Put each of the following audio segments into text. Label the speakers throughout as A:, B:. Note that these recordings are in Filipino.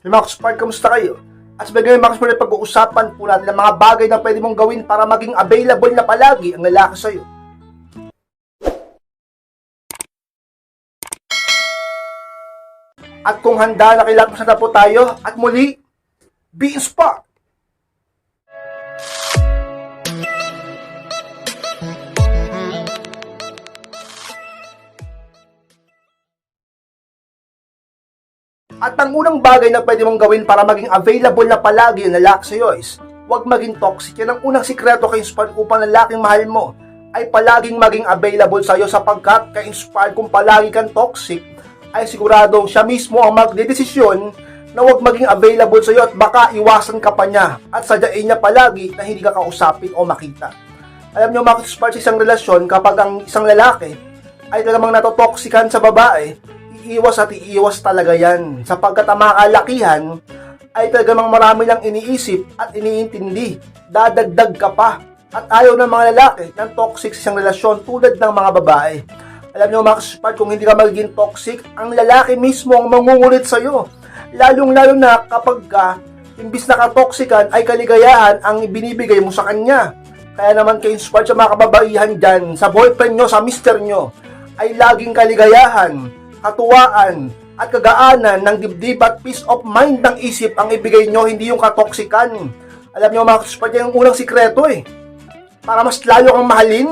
A: Yung mga Spark, kamusta kayo? At sa bagay mga Spark, pag-uusapan po natin ang mga bagay na pwede mong gawin para maging available na palagi ang lalaki sa'yo. At kung handa na kailangan po tayo, at muli, be inspired! At ang unang bagay na pwede mong gawin para maging available na palagi ang lalaki sa'yo is, huwag maging toxic. Yan ang unang sikreto kay inspired upang lalaking mahal mo ay palaging maging available sa'yo sapagkat ka-inspired kung palagi kang toxic, ay siguradong siya mismo ang magdedesisyon na huwag maging available sa'yo at baka iwasan ka pa niya at sadyain niya palagi na hindi ka kausapin o makita. Alam niyo, inspired sa isang relasyon kapag ang isang lalaki ay talagang natotoxican sa babae, iiwas at iiwas talaga yan. Sapagkat ang mga kalakihan ay talagang marami lang iniisip at iniintindi. Dadagdag ka pa. At ayaw ng mga lalaki ng toxic sa isang relasyon tulad ng mga babae. Alam niyo mga kasipad, kung hindi ka magiging toxic, ang lalaki mismo ang mangungulit sa'yo. Lalong-lalo na kapag ka, imbis na katoksikan, ay kaligayahan ang ibinibigay mo sa kanya. Kaya naman kayo inspired sa mga kababaihan dyan, sa boyfriend nyo, sa mister nyo, ay laging kaligayahan, katuwaan, at kagaanan ng dibdib at peace of mind ng isip ang ibigay nyo, hindi yung katoksikan. Alam nyo mga kasipad, yan ang unang sikreto eh. Para mas lalo kang mahalin.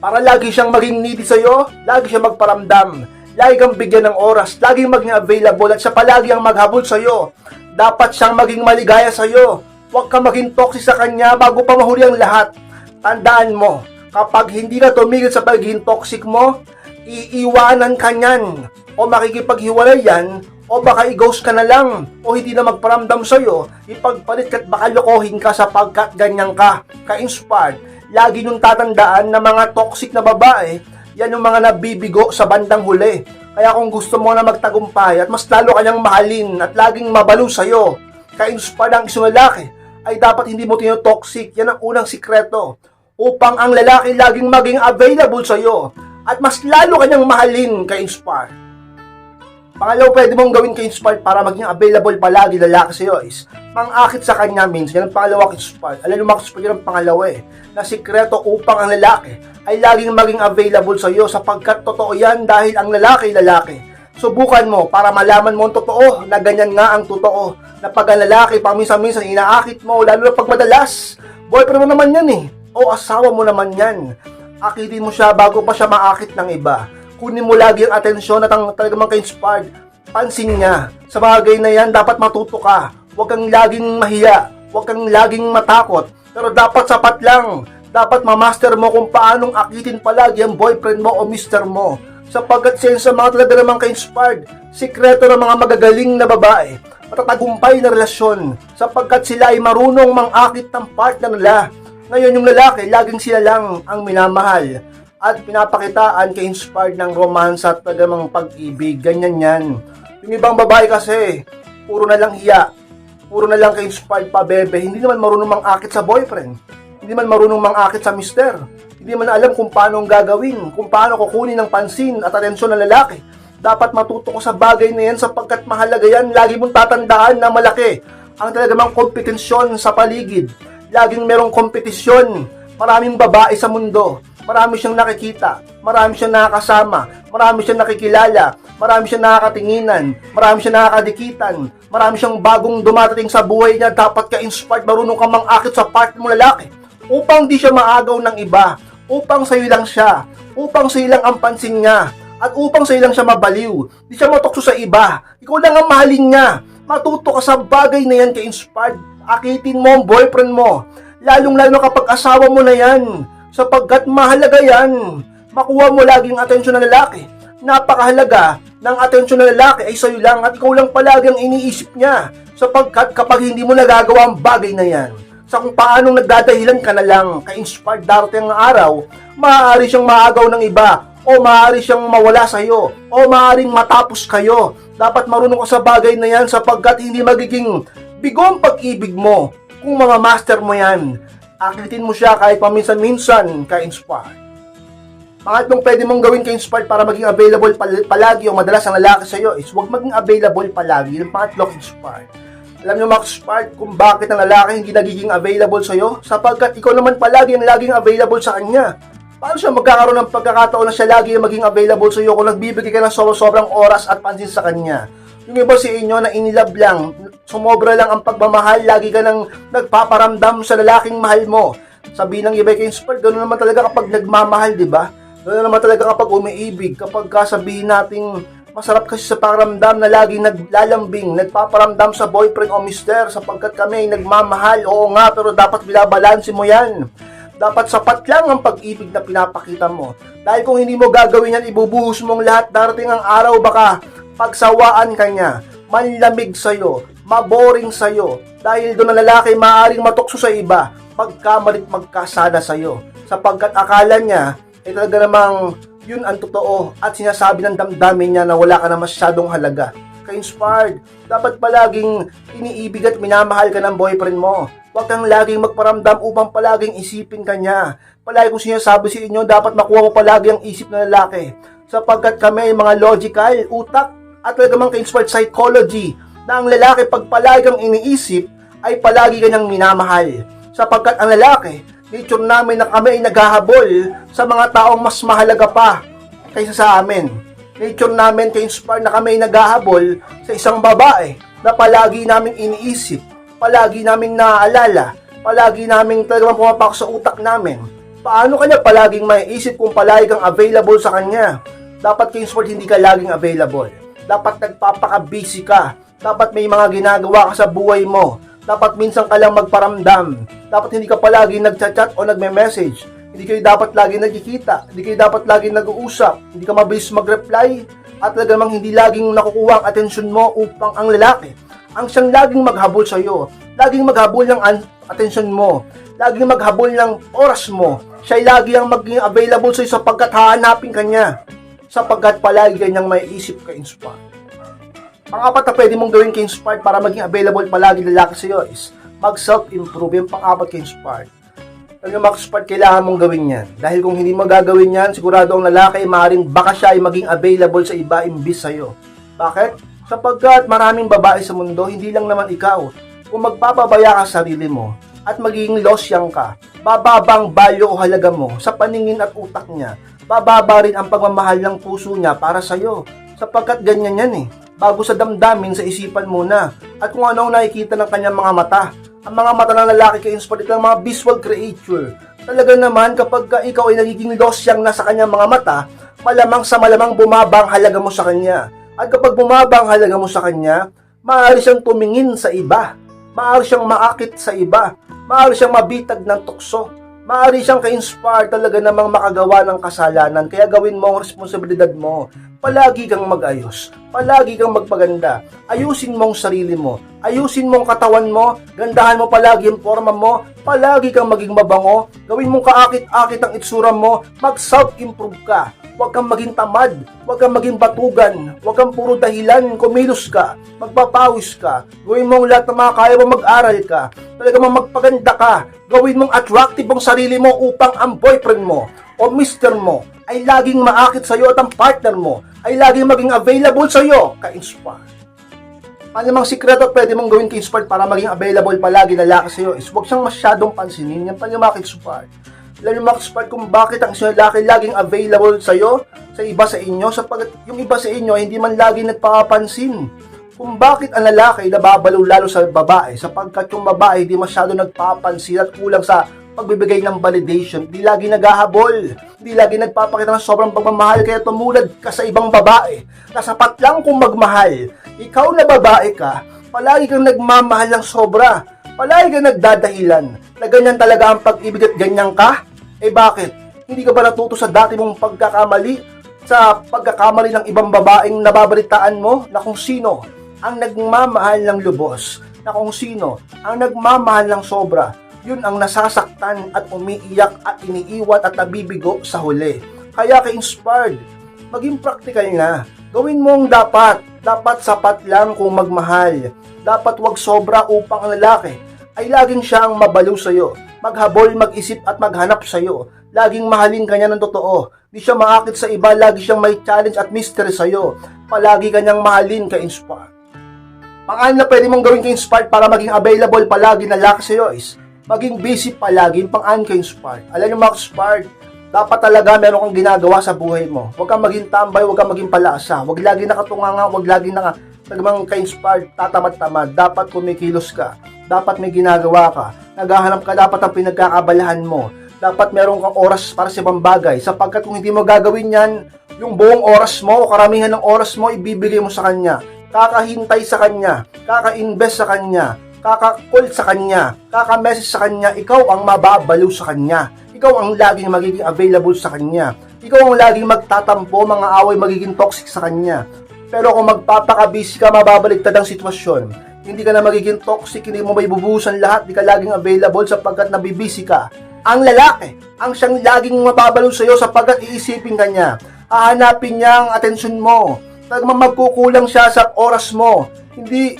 A: Para lagi siyang maging needy sa'yo, lagi siyang magparamdam, lagi kang bigyan ng oras, laging maging available at siya palagi ang maghabol sa'yo. Dapat siyang maging maligaya sa'yo. Huwag ka maging toxic sa kanya bago pa mahuli ang lahat. Tandaan mo, kapag hindi ka tumigil sa pagiging toxic mo, iiwanan ka niyan o makikipaghiwalay yan o baka i-ghost ka na lang o hindi na magparamdam sa'yo, ipagpalit ka't baka lokohin ka sapagkat ganyan ka, ka-inspired. Lagi nung tatandaan na mga toxic na babae, yan yung mga nabibigo sa bandang huli. Kaya kung gusto mo na magtagumpay at mas lalo kanyang mahalin at laging mabalo sa'yo, ka-inspired ang isang lalaki, ay dapat hindi mo tino-toxic. Yan ang unang sikreto. Upang ang lalaki laging maging available sa'yo at mas lalo kanyang mahalin ka-inspired. Pangalawa, pwede mong gawin ka-inspired para maging available palagi lalaki sa'yo is mangakit sa kanya minsan. Yan ang pangalawa ka-inspired. Alam mo, ka-inspired yan ang pangalawa eh. Na sikreto upang ang lalaki ay laging maging available sa'yo sapagkat totoo yan dahil ang lalaki lalaki. Subukan mo para malaman mo ang totoo na ganyan nga ang totoo. Na pag ang lalaki paminsan-minsan inaakit mo, lalo na pag madalas, boyfriend mo naman yan eh. O asawa mo naman yan. Akitin mo siya bago pa siya maakit ng iba kunin mo lagi ang atensyon at ang talagang ka-inspired. Pansin niya. Sa bagay na yan, dapat matuto ka. Huwag kang laging mahiya. Huwag kang laging matakot. Pero dapat sapat lang. Dapat mamaster mo kung paanong akitin palagi ang boyfriend mo o mister mo. Sapagkat siya sa mga talaga namang ka-inspired. Sikreto ng mga magagaling na babae. Matatagumpay na relasyon. Sapagkat sila ay marunong mangakit ng partner nila. Ngayon yung lalaki, laging sila lang ang minamahal at pinapakitaan kay inspired ng romance at tagamang pag-ibig. Ganyan yan. Yung ibang babae kasi, puro na lang hiya. Puro na lang kay inspired pa bebe. Hindi naman marunong mang-akit sa boyfriend. Hindi man marunong mang-akit sa mister. Hindi man alam kung paano ang gagawin, kung paano kukunin ng pansin at atensyon ng lalaki. Dapat matuto ko sa bagay na yan sapagkat mahalaga yan. Lagi mong tatandaan na malaki ang talagamang kompetensyon sa paligid. Laging merong kompetisyon. Maraming babae sa mundo. Marami siyang nakikita, marami siyang nakakasama, marami siyang nakikilala, marami siyang nakakatinginan, marami siyang nakakadikitan, marami siyang bagong dumadating sa buhay niya, dapat ka-inspired, marunong ka mang-akit sa part mo lalaki, upang di siya maagaw ng iba, upang sa'yo lang siya, upang sa'yo lang ang pansin niya, at upang sa'yo lang siya mabaliw, di siya matokso sa iba, ikaw lang ang mahalin niya, matuto ka sa bagay na yan ka-inspired, akitin mo ang boyfriend mo, lalong-lalo kapag asawa mo na yan, sapagkat mahalaga yan. Makuha mo laging atensyon ng lalaki. Napakahalaga ng atensyon ng lalaki ay sa'yo lang at ikaw lang palagi ang iniisip niya sapagkat kapag hindi mo nagagawa ang bagay na yan, sa kung paanong nagdadahilan ka na lang, ka-inspired darating araw, maaari siyang maagaw ng iba o maaari siyang mawala sa iyo o maaaring matapos kayo. Dapat marunong ka sa bagay na yan sapagkat hindi magiging bigo ang pag-ibig mo kung mga master mo yan akitin mo siya kahit paminsan-minsan ka-inspire. Pangatlong pwede mong gawin kay inspired para maging available pal- palagi o madalas ang lalaki sa iyo is huwag maging available palagi. Yung pangatlo inspired. Alam niyo mga inspired kung bakit ang lalaki hindi nagiging available sa iyo? Sapagkat ikaw naman palagi ang laging available sa kanya. Paano siya magkakaroon ng pagkakataon na siya lagi ang maging available sa iyo kung nagbibigay ka ng so- sobrang oras at pansin sa kanya? Yung iba si inyo na inilab lang, sumobra lang ang pagmamahal, lagi ka nang nagpaparamdam sa lalaking mahal mo. Sabi ng iba kay inspired, ganoon naman talaga kapag nagmamahal, di ba? Ganoon naman talaga kapag umiibig, kapag kasabihin nating masarap kasi sa pakiramdam na laging naglalambing, nagpaparamdam sa boyfriend o mister sapagkat kami ay nagmamahal. Oo nga, pero dapat binabalanse mo yan. Dapat sapat lang ang pag-ibig na pinapakita mo. Dahil kung hindi mo gagawin yan, ibubuhos mong lahat. Darating ang araw baka pagsawaan ka niya, manlamig sa'yo, maboring sa'yo. Dahil doon ang lalaki maaaring matukso sa iba, pagkamalit magkasala sa'yo. Sapagkat akala niya, ay talaga namang yun ang totoo at sinasabi ng damdamin niya na wala ka na masyadong halaga. Ka-inspired, dapat palaging iniibig at minamahal ka ng boyfriend mo. Huwag kang laging magparamdam upang palaging isipin ka niya. Palagi kong sinasabi sa inyo, dapat makuha mo palagi ang isip ng lalaki. Sapagkat kami ay mga logical, utak, at talaga mang ka-inspired psychology na ang lalaki pag palagi kang iniisip ay palagi kanyang minamahal. Sapagkat ang lalaki, nature namin na kami ay naghahabol sa mga taong mas mahalaga pa kaysa sa amin. Nature namin ka-inspire na kami ay naghahabol sa isang babae na palagi namin iniisip, palagi namin naaalala, palagi namin talagang pumapasok sa utak namin. Paano kanya palaging maiisip kung palagi kang available sa kanya? Dapat ka-inspire hindi ka laging available. Dapat nagpapaka-busy ka. Dapat may mga ginagawa ka sa buhay mo. Dapat minsan ka lang magparamdam. Dapat hindi ka palagi nagchat-chat o nagme-message. Hindi kayo dapat lagi nagkikita. Hindi kayo dapat lagi nag-uusap. Hindi ka mabilis mag-reply. At talaga namang hindi laging nakukuha ang atensyon mo upang ang lalaki ang siyang laging maghabol sa iyo. Laging maghabol ng atensyon mo. Laging maghabol ng oras mo. Siya ay lagi ang maging available sa iyo sapagkat hahanapin ka niya. Sapagkat palagi kanyang may isip ka inspire. Pang-apat na pwede mong gawin ka-inspired para maging available palagi lalaki sa iyo is mag-self-improve. Yung pang-apat ka-inspired. Alam niyo, mag-inspired, kailangan mong gawin yan. Dahil kung hindi mo gagawin yan, sigurado ang lalaki maaaring baka siya ay maging available sa iba imbis sa iyo. Bakit? Sapagkat maraming babae sa mundo, hindi lang naman ikaw. Kung magpapabaya ka sa sarili mo at magiging losyang ka, bababang value o halaga mo sa paningin at utak niya. Bababa rin ang pagmamahal ng puso niya para sa iyo. Sapagkat ganyan yan eh bago sa damdamin sa isipan muna at kung ano ang nakikita ng kanyang mga mata. Ang mga mata ng lalaki kay inspired ng mga visual creature. Talaga naman kapag ka ikaw ay nagiging losyang nasa kanyang mga mata, malamang sa malamang bumaba ang halaga mo sa kanya. At kapag bumaba ang halaga mo sa kanya, maaari siyang tumingin sa iba. Maaari siyang maakit sa iba. Maaari siyang mabitag ng tukso. Maaari siyang ka-inspire talaga namang makagawa ng kasalanan. Kaya gawin mo ang responsibilidad mo. Palagi kang mag-ayos. Palagi kang magpaganda. Ayusin mo ang sarili mo. Ayusin mo ang katawan mo. Gandahan mo palagi ang forma mo. Palagi kang maging mabango. Gawin mong kaakit-akit ang itsura mo. Mag-self-improve ka. Huwag kang maging tamad. Huwag kang maging batugan. Huwag kang puro dahilan. Kumilos ka. Magpapawis ka. Gawin mo ang lahat ng mga kaya mo mag-aral ka. Talaga mong magpaganda ka. Gawin mong attractive ang sarili mo upang ang boyfriend mo o mister mo ay laging maakit sa iyo at ang partner mo ay laging maging available sa iyo ka-inspire. Ano namang sikreto pwede mong gawin ka-inspired para maging available palagi lalaki sa iyo is huwag siyang masyadong pansinin. Yung Alam niyo mga kung bakit ang isang lalaki laging available sa iyo, sa iba sa inyo, sapagkat yung iba sa inyo hindi man lagi nagpapansin kung bakit ang lalaki nababalo lalo sa babae sapagkat yung babae di masyado nagpapansin at kulang sa pagbibigay ng validation, di lagi naghahabol, di lagi nagpapakita ng sobrang pagmamahal kaya tumulad ka sa ibang babae na sapat lang kung magmahal. Ikaw na babae ka, palagi kang nagmamahal ng sobra, palagi kang nagdadahilan na ganyan talaga ang pag-ibig at ganyan ka? Eh bakit? Hindi ka ba natuto sa dati mong pagkakamali? Sa pagkakamali ng ibang babaeng nababalitaan mo na kung sino ang nagmamahal ng lubos, na kung sino ang nagmamahal ng sobra, yun ang nasasaktan at umiiyak at iniiwan at nabibigo sa huli. Kaya ka-inspired, maging practical na. Gawin mo ang dapat. Dapat sapat lang kung magmahal. Dapat wag sobra upang ang lalaki ay laging siyang mabaliw sa'yo. Maghabol, mag-isip at maghanap sa'yo. Laging mahalin kanya ng totoo. Di siya maakit sa iba, lagi siyang may challenge at mystery sa'yo. Palagi kanyang mahalin ka inspire. Pang-anim na pwede mong gawin ka inspired para maging available palagi na laki sa'yo is maging busy palagi, pang-anim ka inspired. Alam niyo mga inspired, dapat talaga meron kang ginagawa sa buhay mo. Huwag kang maging tambay, huwag kang maging palaasa. Huwag lagi nakatunganga, huwag lagi naka nagmang ka-inspired, tatamad-tamad. Dapat kumikilos ka. Dapat may ginagawa ka. Naghahanap ka dapat ang pinagkakabalahan mo. Dapat meron kang oras para sa ibang bagay. Sapagkat kung hindi mo gagawin yan, yung buong oras mo o karamihan ng oras mo, ibibigay mo sa kanya. Kakahintay sa kanya. Kaka-invest sa kanya. Kaka-call sa kanya. Kaka-message sa kanya. Ikaw ang mababaliw sa kanya. Ikaw ang laging magiging available sa kanya. Ikaw ang laging magtatampo, mga away magiging toxic sa kanya. Pero kung magpapakabisi ka, mababaligtad ang sitwasyon. Hindi ka na magiging toxic, hindi mo may bubuhusan lahat, di ka laging available sapagkat nabibisi ka. Ang lalaki, ang siyang laging mababaliw sa'yo sapagkat iisipin ka niya. Hahanapin niya ang atensyon mo. Magkukulang siya sa oras mo. Hindi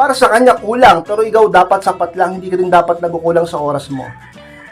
A: para sa kanya kulang, pero ikaw dapat sapat lang, hindi ka rin dapat nagkukulang sa oras mo.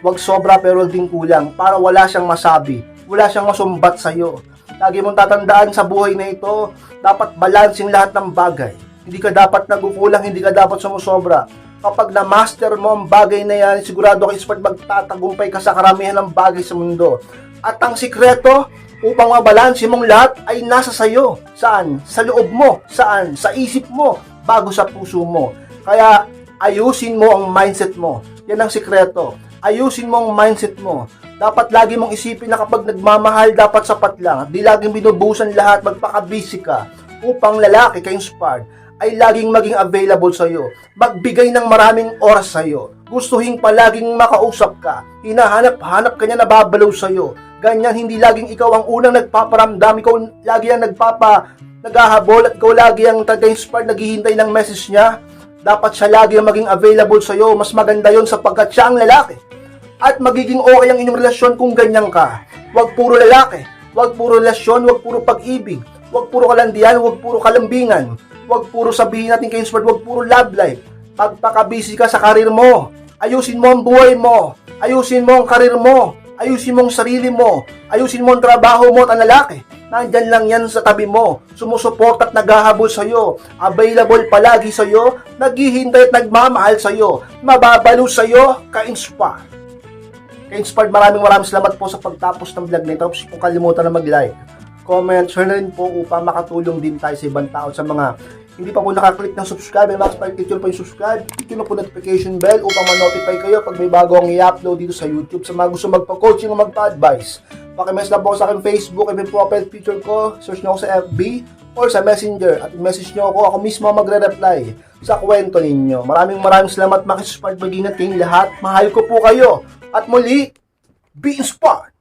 A: Huwag sobra pero huwag din kulang para wala siyang masabi, wala siyang masumbat sa'yo. Lagi mong tatandaan sa buhay na ito, dapat balancing lahat ng bagay. Hindi ka dapat nagkukulang, hindi ka dapat sumusobra. Kapag na-master mo ang bagay na yan, sigurado ka expert magtatagumpay ka sa karamihan ng bagay sa mundo. At ang sikreto, upang mabalanse mong lahat ay nasa sayo. Saan? Sa loob mo. Saan? Sa isip mo. Bago sa puso mo. Kaya ayusin mo ang mindset mo. Yan ang sikreto. Ayusin mo ang mindset mo. Dapat lagi mong isipin na kapag nagmamahal, dapat sapat lang. Di laging binubusan lahat, magpaka-busy ka. Upang lalaki ka inspired, ay laging maging available sa iyo. Magbigay ng maraming oras sa iyo. Gustuhin palaging makausap ka. Hinahanap-hanap ka niya nababalaw sa iyo. Ganyan, hindi laging ikaw ang unang nagpaparamdam, ikaw lagi ang nagpapa, naghahabol at ikaw lagi ang taga-inspired, naghihintay ng message niya. Dapat siya lagi ang maging available sa iyo. Mas maganda yon sapagkat siya ang lalaki. At magiging okay ang inyong relasyon kung ganyan ka. Huwag puro lalaki. Huwag puro relasyon, huwag puro pag-ibig. Huwag puro kalandian, huwag puro kalambingan. Huwag puro sabihin natin kay inspired, huwag puro love life. Pagpaka-busy ka sa karir mo. Ayusin mo ang buhay mo. Ayusin mo ang karir mo. Ayusin mo ang sarili mo. Ayusin mo ang trabaho mo at ang lalaki. Nandyan lang yan sa tabi mo. Sumusuport at naghahabol sa'yo. Available palagi sa'yo. Naghihintay at nagmamahal sa'yo. Mababalo sa'yo. Ka-inspire. Ka-inspired, maraming maraming salamat po sa pagtapos ng vlog na ito. Tapos kung kalimutan na mag-like, comment, share na rin po upang makatulong din tayo sa ibang tao sa mga hindi pa po nakaklik ng subscribe, ay mas pa-click po yung subscribe, click nyo po notification bell upang ma-notify kayo pag may bago ang i-upload dito sa YouTube. Sa mga gusto magpa-coaching o magpa-advise, pakimess lang po sa akin Facebook, may profile picture ko, search nyo ako sa FB or sa Messenger at message nyo ako, ako mismo magre-reply sa kwento ninyo. Maraming maraming salamat, makisupport mag-ingat kayong lahat. Mahal ko po kayo. At muli, be inspired!